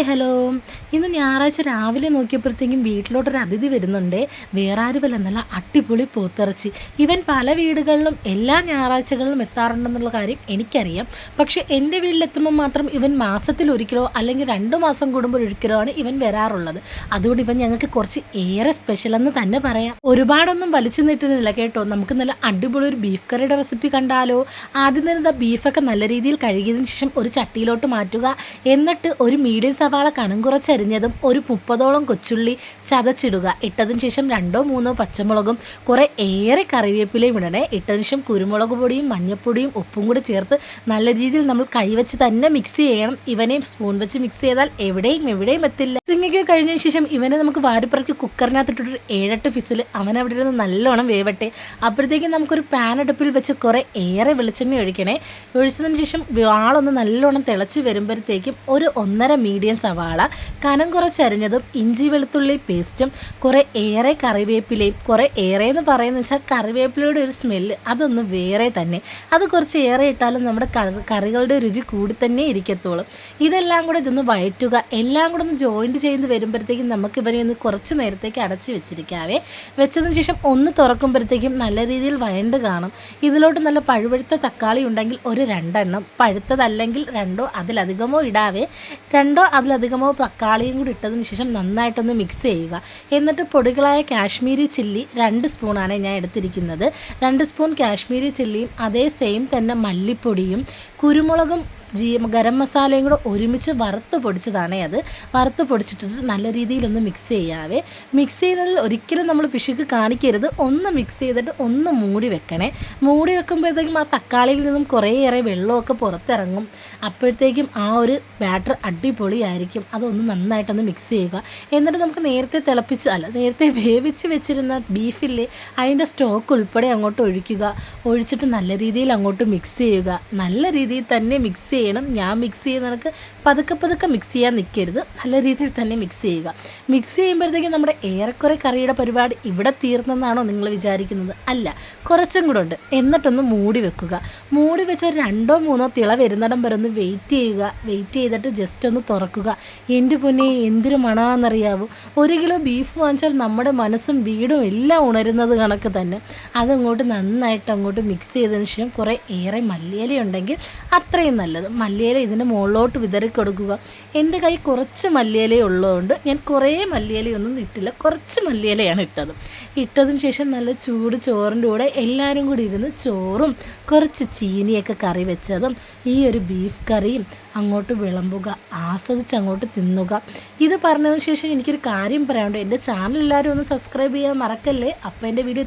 Hi hello. ഇന്ന് ഞായറാഴ്ച രാവിലെ നോക്കിയപ്പോഴത്തേക്കും വീട്ടിലോട്ടൊരു അതിഥി വരുന്നുണ്ട്. വേറെ ആരുമല്ല നല്ല അടിപൊളി പോത്തിറച്ചി. ഇവൻ പല വീടുകളിലും എല്ലാ ഞായറാഴ്ചകളിലും എത്താറുണ്ടെന്നുള്ള കാര്യം എനിക്കറിയാം. പക്ഷേ എന്റെ വീട്ടിലെത്തുമ്പോൾ മാത്രം ഇവൻ മാസത്തിൽ ഒരിക്കലോ അല്ലെങ്കിൽ രണ്ട് മാസം കൂടുമ്പോൾ ഒരിക്കലോ ആണ് ഇവൻ വരാറുള്ളത്. അതുകൊണ്ട് ഇവൻ ഞങ്ങൾക്ക് കുറച്ച് ഏറെ സ്പെഷ്യൽ എന്ന് തന്നെ പറയാം. ഒരുപാടൊന്നും വലിച്ചു നീട്ടുന്നില്ല കേട്ടോ. നമുക്ക് നല്ല അടിപൊളി ഒരു ബീഫ് കറിയുടെ റെസിപ്പി കണ്ടാലോ? ആദ്യം തന്നെ ബീഫൊക്കെ നല്ല രീതിയിൽ കഴുകിയതിന് ശേഷം ഒരു ചട്ടിയിലോട്ട് മാറ്റുക. എന്നിട്ട് ഒരു മീഡിയം സവാള കനം കുറച്ചരിഞ്ഞതും ഒരു മുപ്പതോളം കൊച്ചുള്ളി ചതച്ചിടുക. ഇട്ടതിന് ശേഷം രണ്ടോ മൂന്നോ പച്ചമുളകും കുറേ ഏറെ കറിവേപ്പിലയും ഇടണേ. ഇട്ടതിന് ശേഷം കുരുമുളക് പൊടിയും മഞ്ഞൾപ്പൊടിയും ഉപ്പും കൂടി ചേർത്ത് നല്ല രീതിയിൽ നമ്മൾ കൈവച്ച് തന്നെ മിക്സ് ചെയ്യണം. ഇവനെയും സ്പൂൺ വെച്ച് മിക്സ് ചെയ്താൽ എവിടെയും എവിടെയും എത്തില്ല. സിംഗിക്ക് കഴിഞ്ഞ ശേഷം ഇവനെ നമുക്ക് വാരിപ്പറക്കി കുക്കറിനകത്തിട്ടൊരു ഏഴെട്ട് ഫിസിൽ അവൻ അവിടെ ഇരുന്ന് നല്ലോണം വേവട്ടെ. അപ്പോഴത്തേക്കും നമുക്കൊരു പാൻ അടുപ്പിൽ വെച്ച് കുറേ ഏറെ വെളിച്ചെണ്ണ ഒഴിക്കണേ. ഒഴിച്ചതിന് ശേഷം വാളൊന്ന് നല്ലോണം തിളച്ച് വരുമ്പോഴത്തേക്കും ഒരു ഒന്നര മീഡിയം സവാള കനം കുറച്ചരിഞ്ഞതും ഇഞ്ചി വെളുത്തുള്ളി പേസ്റ്റും കുറേ ഏറെ കറിവേപ്പിലയും കുറേ ഏറെ എന്ന് പറയുന്നത് വെച്ചാൽ കറിവേപ്പിലയുടെ ഒരു സ്മെല്ല് അതൊന്ന് വേറെ തന്നെ. അത് കുറച്ച് ഏറെ ഇട്ടാലും നമ്മുടെ കറികളുടെ രുചി കൂടി തന്നെ ഇരിക്കത്തുള്ളൂ ഇതെല്ലാം കൂടെ ഇതൊന്ന് വയറ്റുക. എല്ലാം കൂടെ ഒന്ന് ജോയിന്റ് ചെയ്ത് വരുമ്പോഴത്തേക്കും നമുക്ക് ഇവരെ ഒന്ന് കുറച്ച് നേരത്തേക്ക് അടച്ച് വെച്ചിരിക്കാവേ. വെച്ചതിന് ശേഷം ഒന്ന് തുറക്കുമ്പോഴത്തേക്കും നല്ല രീതിയിൽ വയണ്ട് കാണും. ഇതിലോട്ട് നല്ല പഴുപഴുത്ത തക്കാളി ഉണ്ടെങ്കിൽ ഒരു രണ്ടെണ്ണം പഴുത്തതല്ലെങ്കിൽ രണ്ടോ അതിലധികമോ ഇടാവേ. രണ്ടോ അതിലധികമോ തക്കാളിയും കൂടി ഇട്ടതിന് ശേഷം നന്നായിട്ടൊന്ന് മിക്സ് ചെയ്യുക. എന്നിട്ട് പൊടികളായ കാശ്മീരി ചില്ലി രണ്ട് സ്പൂണാണ് ഞാൻ എടുത്തിരിക്കുന്നത്. രണ്ട് സ്പൂൺ കാശ്മീരി ചില്ലിയും അതേ സെയിം തന്നെ മല്ലിപ്പൊടിയും കുരുമുളകും ജീ ഗരം മസാലയും കൂടെ ഒരുമിച്ച് വറുത്ത് പൊടിച്ചതാണ് അത്. വറുത്ത് പൊടിച്ചിട്ടിട്ട് നല്ല രീതിയിലൊന്ന് മിക്സ് ചെയ്യാവേ. മിക്സ് ചെയ്യുന്നതിൽ ഒരിക്കലും നമ്മൾ പിശുക്ക് കാണിക്കരുത്. ഒന്ന് മിക്സ് ചെയ്തിട്ട് ഒന്ന് മൂടി വെക്കണേ. മൂടി വെക്കുമ്പോഴത്തേക്കും ആ തക്കാളിയിൽ നിന്നും കുറേയേറെ വെള്ളമൊക്കെ പുറത്തിറങ്ങും. അപ്പോഴത്തേക്കും ആ ഒരു ബാറ്റർ അടിപൊളിയായിരിക്കും. അതൊന്ന് നന്നായിട്ടൊന്ന് മിക്സ് ചെയ്യുക. എന്നിട്ട് നമുക്ക് നേരത്തെ തിളപ്പിച്ച് അല്ല നേരത്തെ വേവിച്ച് വെച്ചിരുന്ന ബീഫില്ലേ അതിന്റെ സ്റ്റോക്ക് ഉൾപ്പെടെ അങ്ങോട്ട് ഒഴിക്കുക. ഒഴിച്ചിട്ട് നല്ല രീതിയിൽ അങ്ങോട്ട് മിക്സ് ചെയ്യുക. നല്ല രീതിയിൽ തന്നെ മിക്സ് ചെയ്യണം. ഞാൻ മിക്സ് ചെയ്യുന്നവർക്ക് പതുക്കെ പതുക്കെ മിക്സ് ചെയ്യാൻ നിൽക്കരുത് നല്ല രീതിയിൽ തന്നെ മിക്സ് ചെയ്യുക. മിക്സ് ചെയ്യുമ്പോഴത്തേക്കും നമ്മുടെ ഏറെക്കുറെ കറിയുടെ പരിപാടി ഇവിടെ തീർന്നെന്നാണോ നിങ്ങൾ വിചാരിക്കുന്നത്? അല്ല കുറച്ചും കൂടെ ഉണ്ട്. എന്നിട്ടൊന്ന് മൂടി വെക്കുക. മൂടി വെച്ച രണ്ടോ മൂന്നോ തിള വരുന്നിടം വരെ ഒന്ന് വെയിറ്റ് ചെയ്യുക. വെയിറ്റ് ചെയ്തിട്ട് ജസ്റ്റ് ഒന്ന് തുറക്കുക. എന്റെ പൊന്നെ എന്തൊരു മണമെന്നറിയാവൂ ഒരു കിലോ ബീഫ് വാങ്ങിച്ചാൽ നമ്മുടെ മനസ്സും വീടും എല്ലാം ഉണരുന്നത് കണക്ക് തന്നെ. അതങ്ങോട്ട് നന്നായിട്ട് അങ്ങോട്ട് മിക്സ് ചെയ്തതിന് ശേഷം കുറേ ഏറെ മല്ലിയില ഉണ്ടെങ്കിൽ അത്രയും നല്ലത്. മല്ലിയില ഇതിന് മുകളിലോട്ട് വിതറി കൊടുക്കുക. എന്റെ കൈ കുറച്ച് മല്ലിയില ഉള്ളതുകൊണ്ട് ഞാൻ കുറേ മല്ലിയിലയൊന്നും ഇട്ടില്ല. കുറച്ച് മല്ലിയിലയാണ് ഇട്ടത്. ഇട്ടതിന് ശേഷം നല്ല ചൂട് ചോറിന്റെ കൂടെ എല്ലാവരും കൂടി ഇരുന്ന് ചോറും കുറച്ച് ചീനിയൊക്കെ കറി വെച്ചതും ഈ ഒരു ബീഫ് കറിയും അങ്ങോട്ട് വിളമ്പുക ആസ്വദിച്ച് അങ്ങോട്ട് തിന്നുക. ഇത് പറഞ്ഞതിന് ശേഷം എനിക്കൊരു കാര്യം പറയാനുണ്ട്. എന്റെ ചാനൽ എല്ലാവരും ഒന്ന് സബ്സ്ക്രൈബ് ചെയ്യാൻ മറക്കല്ലേ? അപ്പോൾ എന്റെ വീഡിയോ